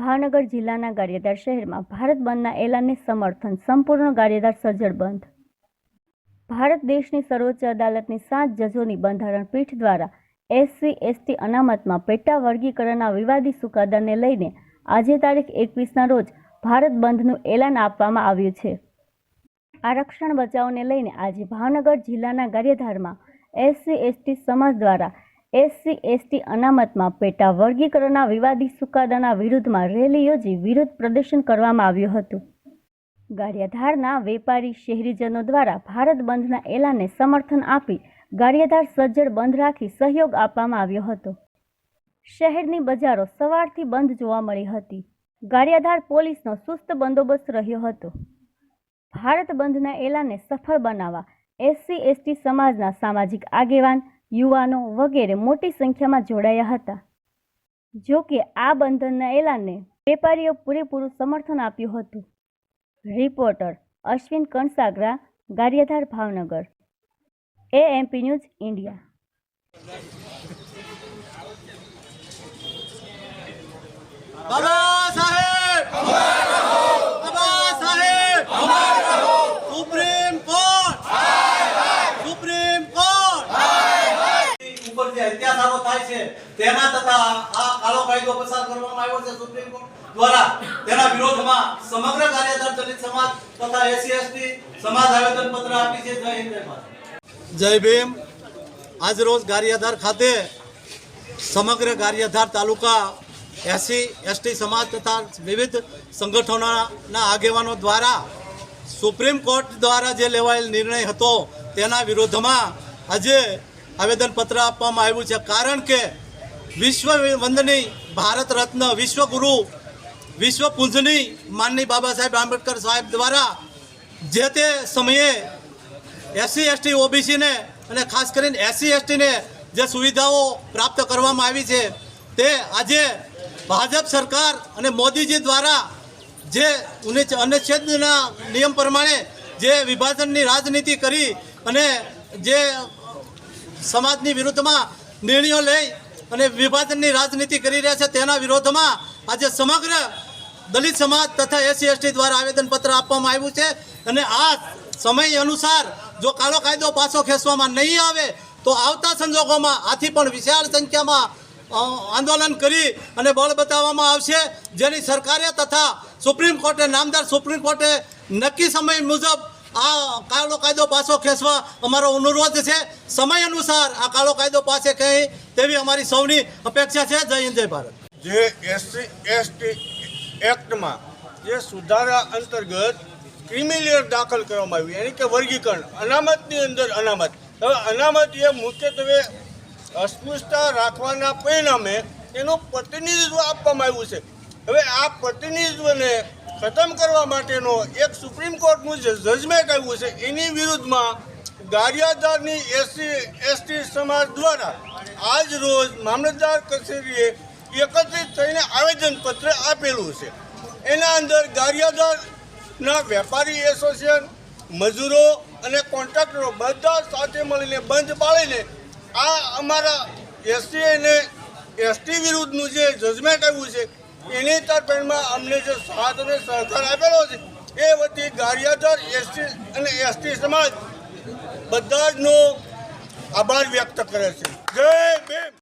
ભાવનગર જિલ્લાના ગારિયાધાર શહેરમાં ભારત બંધના એલાનને સમર્થન, સંપૂર્ણ ગારિયાધાર સજ્જડ બંધ. ભારત દેશની સર્વોચ્ચ અદાલતની સાત જજોની બંધારણ પીઠ દ્વારા એસસી, એસટી અનામતમાં પેટા વર્ગીકરણના વિવાદી ચુકાદાને લઈને આજે તારીખ એકવીસના રોજ ભારત બંધનું એલાન આપવામાં આવ્યું છે. આરક્ષણ બચાવને લઈને આજે ભાવનગર જિલ્લાના ગારિયાધારમાં એસસી, એસટી સમાજ દ્વારા એસસી, એસટી અનામતમાં પેટા વર્ગીકરણના વિવાદી ચુકાદાના વિરુદ્ધમાં રેલી યોજી વિરોધ પ્રદર્શન કરવામાં આવ્યું હતું. ગારિયાધારના વેપારી શહેરીજનો દ્વારા ભારત બંધના એલાનને સમર્થન આપી ગારિયાધાર સજ્જડ બંધ રાખી સહયોગ આપવામાં આવ્યો હતો. શહેરની બજારો સવારથી બંધ જોવા મળી હતી. ગારિયાધાર પોલીસનો સુસ્ત બંદોબસ્ત રહ્યો હતો. ભારત બંધના એલાનને સફળ બનાવવા એસસી, એસટી સમાજના સામાજિક આગેવાન યુવાનો વગેરે મોટી સંખ્યામાં જોડાયા હતા. જો કે આ બંધનના એલાનને વેપારીઓ પૂરેપૂરું સમર્થન આપ્યું હતું. રિપોર્ટર અશ્વિન કણસાગરા, ગારિયાધાર ભાવનગર એ MP news India Baba Saheb Baba Saheb supreme court supreme court ઉપર જે અત્યાચારો થાય તેના તથા આ કાળો કાયદો પસાર કરવામાં આવ્યો છે સુપ્રીમ કોર્ટ દ્વારા. તેના વિરોધમાં સમગ્ર કાર્યદળ દલિત સમાજ તથા એસસી એસટી સમાજ આવેદન પત્ર આપી છે. જય હિન્દ, જય ભીમ. આજ રોજ ગારિયાધાર ખાતે સમગ્ર ગારિયાધાર તાલુકા એસસી એસટી સમાજ તથા વિવિધ સંગઠનોના આગેવાનો દ્વારા સુપ્રીમ કોર્ટ દ્વારા જે લેવાયેલ નિર્ણય હતો તેના વિરોધમાં આજે આવેદનપત્ર આપવામાં આવ્યું છે. કારણ કે વિશ્વ વંદની ભારત રત્ન વિશ્વગુરુ વિશ્વ પૂજની માનની બાબા સાહેબ આંબેડકર સાહેબ દ્વારા જે તે સમયે એસસી, એસટી ઓબીસીને અને ખાસ કરીને એસસી એસટીને જે સુવિધાઓ પ્રાપ્ત કરવામાં આવી છે, તે આજે ભાજપ સરકાર અને મોદીજી દ્વારા જે અનુચ્છેદના નિયમ પ્રમાણે જે વિભાજનની રાજનીતિ કરી અને જે સમાજની વિરુદ્ધમાં નિર્ણયો લઈ અને વિભાજનની રાજનીતિ કરી રહ્યા છે, તેના વિરોધમાં આજે સમગ્ર દલિત સમાજ તથા એસસી, એસટી દ્વારા આવેદનપત્ર આપવામાં આવ્યું છે. અને આ સમય અનુસાર જો કાળો કાયદો પાછો ખેંચવામાં નહીં આવે, તો આવતા સંજોગોમાં આથી પણ વિશાળ સંખ્યામાં આંદોલન કરી અને બળ બતાવવામાં આવશે. જેની સરકારે તથા સુપ્રીમ કોર્ટે, નામદાર સુપ્રીમ કોર્ટે નક્કી સમય મુજબ આ કાળો કાયદો પાછો ખેંચવા અમારો અનુરોધ છે. સમય અનુસાર આ કાળો કાયદો પાસે કહે તેવી અમારી સૌની અપેક્ષા છે. જય હિન્દ, જય ભારત. જે એસસી એસટી એક્ટમાં જે સુધારા અંતર્ગત ક્રિમિલિયર દાખલ કરવામાં આવ્યું એની કે વર્ગીકરણ, અનામતની અંદર અનામત. હવે અનામત એ મુખ્યત્વે અસ્પૃશ્યતા રાખવાના પરિણામે એનું પ્રતિનિધિત્વ આપવામાં આવ્યું છે. હવે આ પ્રતિનિધિત્વને ખતમ કરવા માટેનો એક સુપ્રીમ કોર્ટનું જે જજમેન્ટ આવ્યું છે, એની વિરુદ્ધમાં ગારિયાદારની એસસી, એસટી સમાજ દ્વારા આજ રોજ મામલતદાર કચેરીએ એકત્રિત થઈને આવેદનપત્ર આપેલું છે. એના અંદર ગારિયાદારના વેપારી એસોસિએશન, મજૂરો અને કોન્ટ્રાક્ટરો બધા સાથે મળીને બંધ પાડીને આ અમારા એસટી અને એસટી વિરુદ્ધનું જે જજમેન્ટ આવ્યું છે એની તરફેણમાં અમને જે સાથ અને સહકાર આપેલો છે, એ વતી ગારિયાધર એસટી અને એસટી સમાજ બધા જનો આભાર વ્યક્ત કરે છે. જય ભીમ!